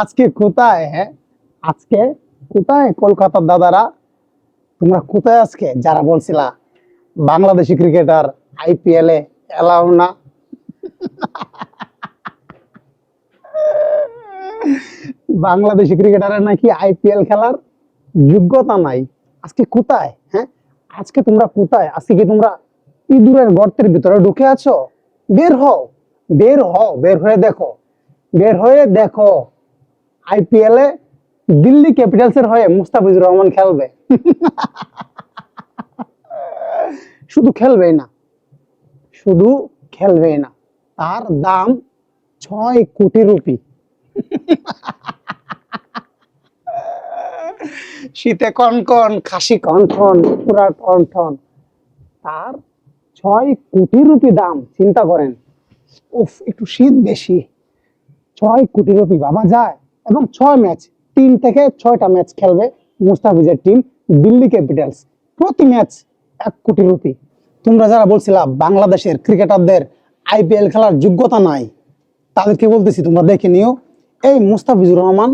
আজকে কোথায় হ্যাঁ? আজকে কোথায় কলকাতার দাদারা? তোমরা কোথায় আজকে? যারা বলছিলা, বাংলাদেশি ক্রিকেটার আইপিএল এ এলাও না। বাংলাদেশি ক্রিকেটারের নাকি আইপিএল খেলার যোগ্যতা নাই। আজকে কোথায় হ্যাঁ? আজকে তোমরা কোথায়? আজকে কি তোমরা ইঁদুরের গর্তের ভিতরে ঢুকে আছো? বের হও বের হও, বের হয়ে দেখো, বের হয়ে দেখো। আইপিএল এ দিল্লি ক্যাপিটালস এর হয়ে মুস্তাফিজুর রহমান খেলবে। শুধু খেলবেই না, শুধু খেলবেই না। তার দাম ছয় কোটি রুপি। শীতে কনকন, খাসি কনকন পুরা টন টন তার ছয় কোটি রুপি দাম, চিন্তা করেন। উফ, একটু শীত বেশি। ছয় কোটি রুপি ভাবা যায়, এবং ছয় ম্যাচ, তিন থেকে ছয়টা ম্যাচ খেলবে মুস্তাফিজের টিম দিল্লি ক্যাপিটালস প্রতি ম্যাচ এক কোটি রুপি তোমরা যারা বলছিলা বাংলাদেশের ক্রিকেটারদের আইপিএল খেলার যোগ্যতা নাই, তাদেরকে বলতেছি, তোমরা দেখে নিও। এই মুস্তাফিজুর রহমান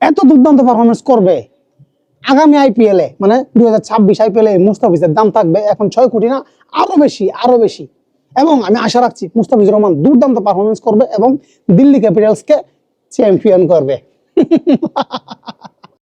এত দুর্দান্ত পারফরমেন্স করবে আগামী আইপিএল এ মানে দুই হাজার ছাব্বিশ আইপিএল এ মুস্তাফিজের দাম থাকবে এখন ছয় কোটি না, আরও বেশি আরও বেশি। এবং আমি আশা রাখছি মুস্তাফিজুর রহমান দুর্দান্ত পারফরমেন্স করবে এবং দিল্লি ক্যাপিটালসকে চ্যাম্পিয়ন করবে।